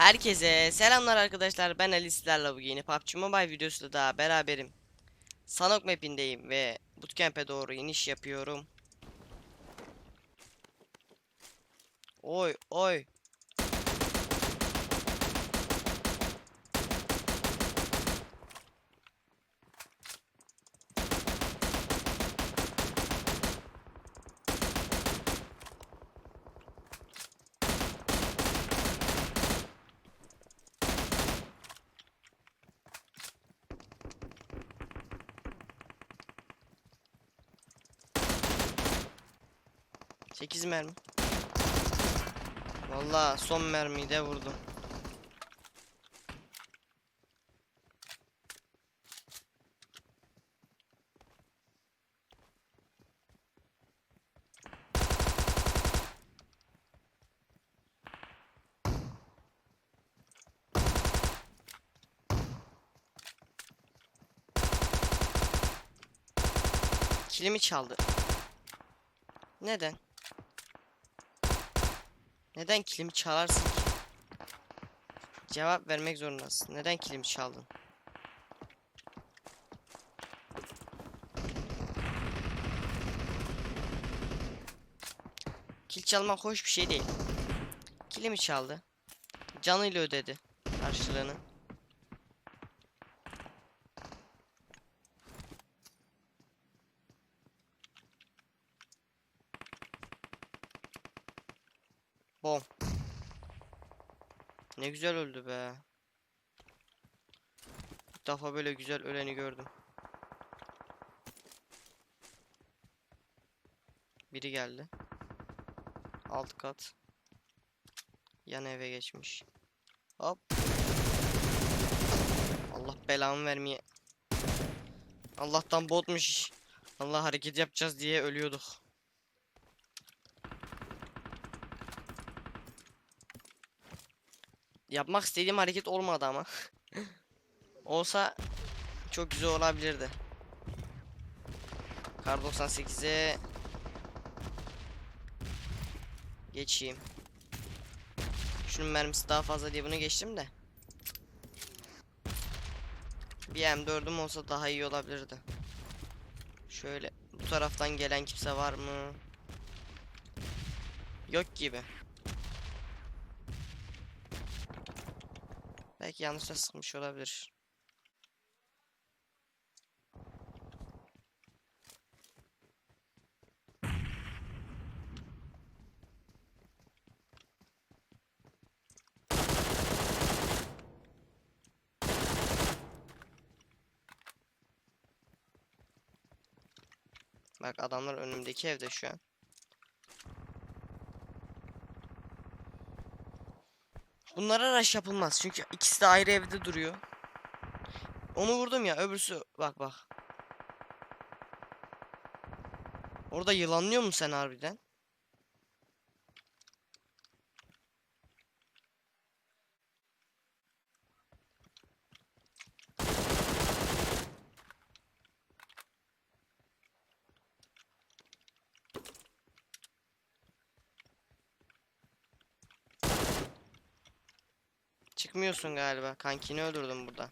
Herkese selamlar arkadaşlar ben Ali sizlerle bu yeni PUBG Mobile videosuyla daha beraberim. Sanok map'indeyim ve bootcamp'e doğru iniş yapıyorum. Oy oy. Sekiz mermi. Valla son mermiyi de vurdum. Kilimi çaldı. Neden? Neden kilimi çalarsın ki? Cevap vermek zorundasın. Neden kilimi çaldın? Kil çalmak hoş bir şey değil. Kilimi çaldı. Canıyla ödedi karşılığını. Bom. Ne güzel öldü be. İlk defa böyle güzel öleni gördüm. Biri geldi. Alt kat. Yan eve geçmiş. Hop. Allah belamı vermeye. Allah'tan botmuş. Allah hareket yapacağız diye ölüyorduk. Yapmak istediğim hareket olmadı ama. Olsa çok güzel olabilirdi. Kar 98'e geçeyim. Şunun mermisi daha fazla diye bunu geçtim de. Bir M4'üm olsa daha iyi olabilirdi. Şöyle bu taraftan gelen kimse var mı? Yok gibi. Belki yanlışla sıkmış olabilir. Bak adamlar önümdeki evde şu an. Bunlara rush yapılmaz çünkü ikisi de ayrı evde duruyor. Onu vurdum ya öbürsü bak bak. Orada yılanlıyor mu sen harbiden? Çıkmıyorsun galiba. Kankini öldürdüm burada.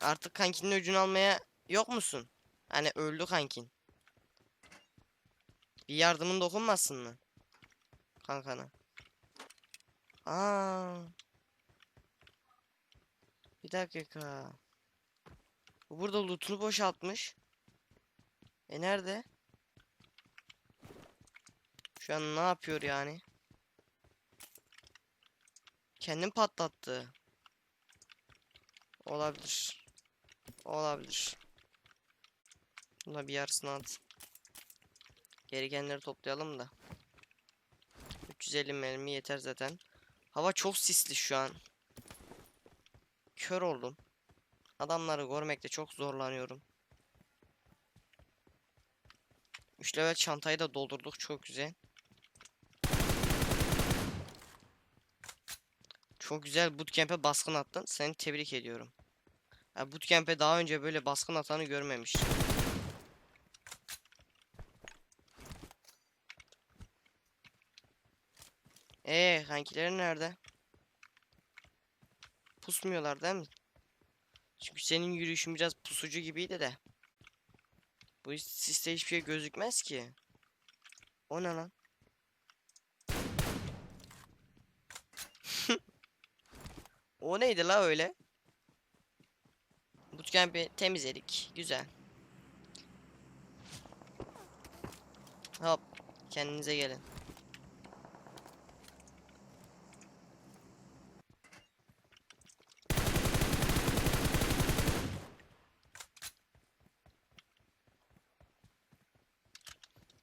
Artık kankinin öcünü almaya yok musun? Hani öldü kankin. Bir yardımın dokunmasın mı? Kankana. Aa. Bir dakika. Bu burada lootunu boşaltmış. E nerede? Şu an ne yapıyor yani? Kendim patlattı. Olabilir. Olabilir. Buna bir yarısını at. Gerekenleri toplayalım da. 350 mermi yeter zaten. Hava çok sisli şu an. Kör oldum. Adamları görmekte çok zorlanıyorum. 3 level çantayı da doldurduk çok güzel. Çok güzel bootcamp'e baskın attın. Seni tebrik ediyorum. Ya bootcamp'e daha önce böyle baskın atanı görmemiş. Ee kankilerin nerede? Pusmuyorlar değil mi? Çünkü senin yürüyüşün biraz pusucu gibiydi de. Bu siste hiçbir şey gözükmez ki. O ne lan? O neydi la öyle? Bootcamp'i temizledik. Güzel. Hop. Kendinize gelin.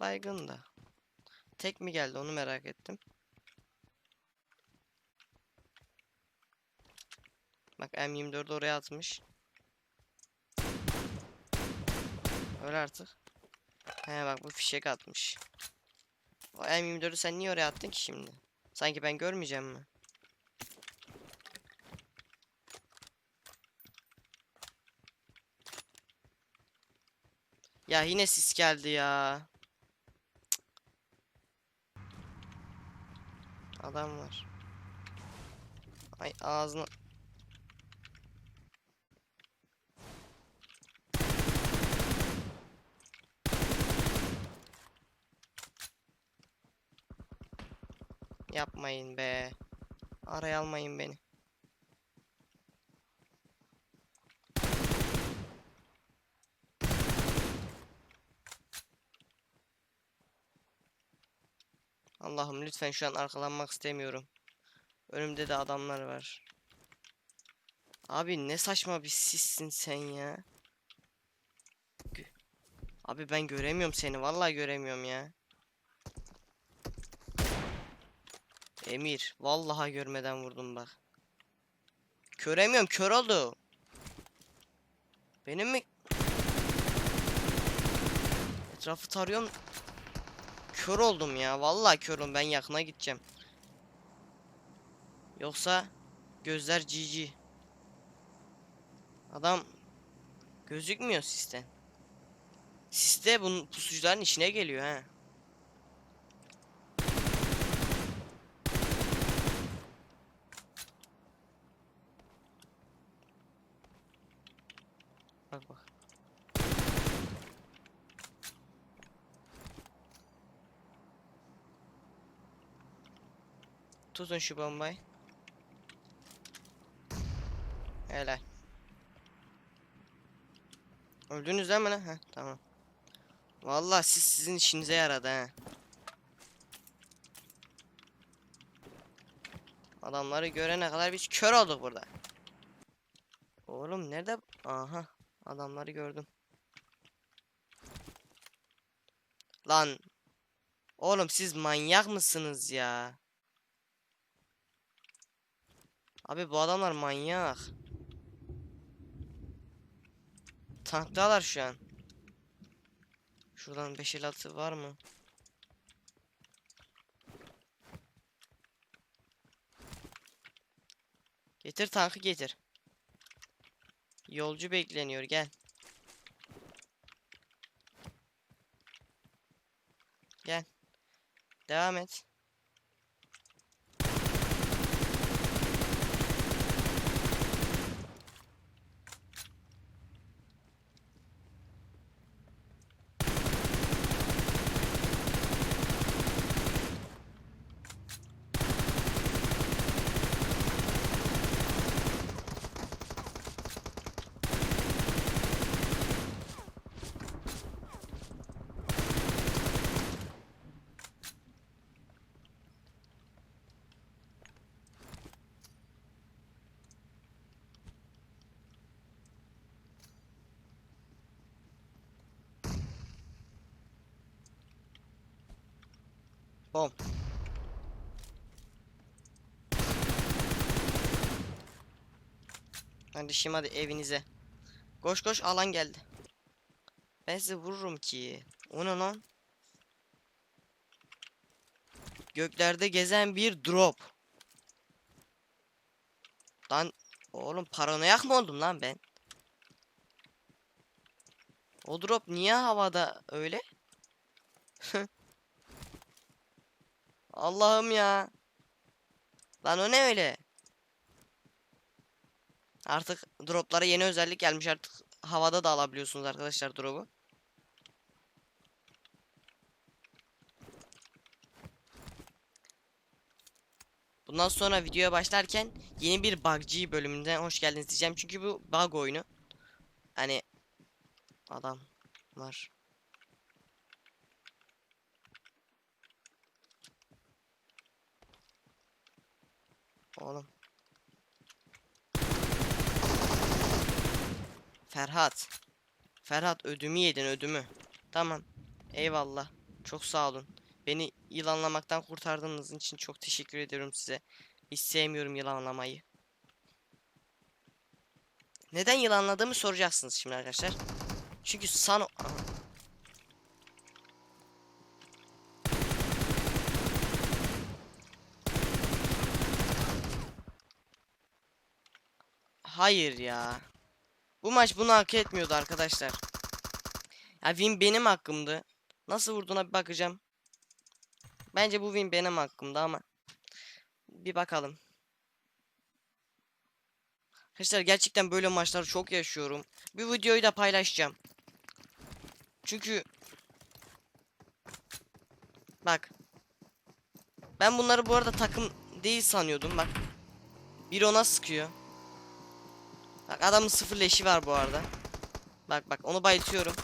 Baygın da. Tek mi geldi onu merak ettim. Bak M24'ü oraya atmış. Öyle artık. He bak bu fişek atmış. O M24'ü sen niye oraya attın ki şimdi? Sanki ben görmeyeceğim mi? Ya yine sis geldi ya. Adam var. Ay ağzına Yapmayın be. Araya almayın beni. Allah'ım lütfen şu an arkalanmak istemiyorum. Önümde de adamlar var. Abi ne saçma bir sissin sen ya. Abi ben göremiyorum seni. Vallahi göremiyorum ya. Emir, vallahi görmeden vurdum bak. Köremiyorum, kör oldu. Benim mi? Etrafı tarıyorum. Kör oldum ya. Vallahi körüm. Ben yakına gideceğim. Yoksa gözler GG. Adam gözükmüyor sisten. Siste bunun pusucuların işine geliyor ha. Bak bak. Tutun şu bombayı. Helal. Öldünüz değil mi lan? Heh, tamam. Vallahi siz sizin işinize yaradı ha. Adamları görene kadar biz kör olduk burada. Oğlum nerede? Aha. Adamları gördüm. Lan. Oğlum siz manyak mısınız ya? Abi bu adamlar manyak. Tanktalar şu an. Şuradan 556 var mı? Getir tankı getir. Yolcu bekleniyor gel. Gel. Devam et. Bom. Kardeşim hadi evinize. Koş koş alan geldi. Ben size vururum ki. O ne lan? Göklerde gezen bir drop. Lan oğlum paranoyak mı oldum lan ben? O drop niye havada öyle? Allah'ım ya. Lan o ne öyle? Artık droplara yeni özellik gelmiş artık havada da alabiliyorsunuz arkadaşlar drop'u. Bundan sonra videoya başlarken yeni bir buggy bölümünden hoş geldiniz diyeceğim. Çünkü bu bug oyunu. Hani adam var. Oğlum. Ferhat. Ferhat ödümü yedin ödümü. Tamam. Eyvallah. Çok sağ olun. Beni yılanlamaktan kurtardığınız için çok teşekkür ediyorum size. Hiç sevmiyorum yılanlamayı. Neden yılanladığımı soracaksınız şimdi arkadaşlar. Çünkü Sano... Aha. Hayır ya. Bu maç bunu hak etmiyordu arkadaşlar. Ya win benim hakkımdı. Nasıl vurduğuna bir bakacağım. Bence bu win benim hakkımda ama bir bakalım. Arkadaşlar gerçekten böyle maçları çok yaşıyorum. Bir videoyu da paylaşacağım. Çünkü bak ben bunları bu arada takım değil sanıyordum bak. Biri ona sıkıyor. Bak adamın sıfır leşi var bu arada. Bak bak onu bayıltıyorum.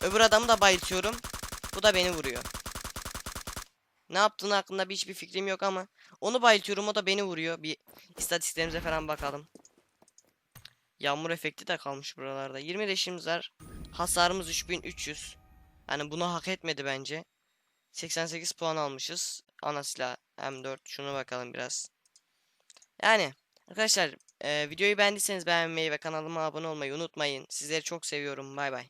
Öbür adamı da bayıltıyorum. Bu da beni vuruyor. Ne yaptığını hakkında bir hiçbir fikrim yok ama onu bayıltıyorum o da beni vuruyor. Bir istatistiklerimize falan bakalım. Yağmur efekti de kalmış buralarda. 20 leşimiz var. Hasarımız 3300. Yani bunu hak etmedi bence. 88 puan almışız. Ana silah M4. Şunu bakalım biraz. Yani arkadaşlar e, videoyu beğendiyseniz beğenmeyi ve kanalıma abone olmayı unutmayın. Sizleri çok seviyorum. Bay bay.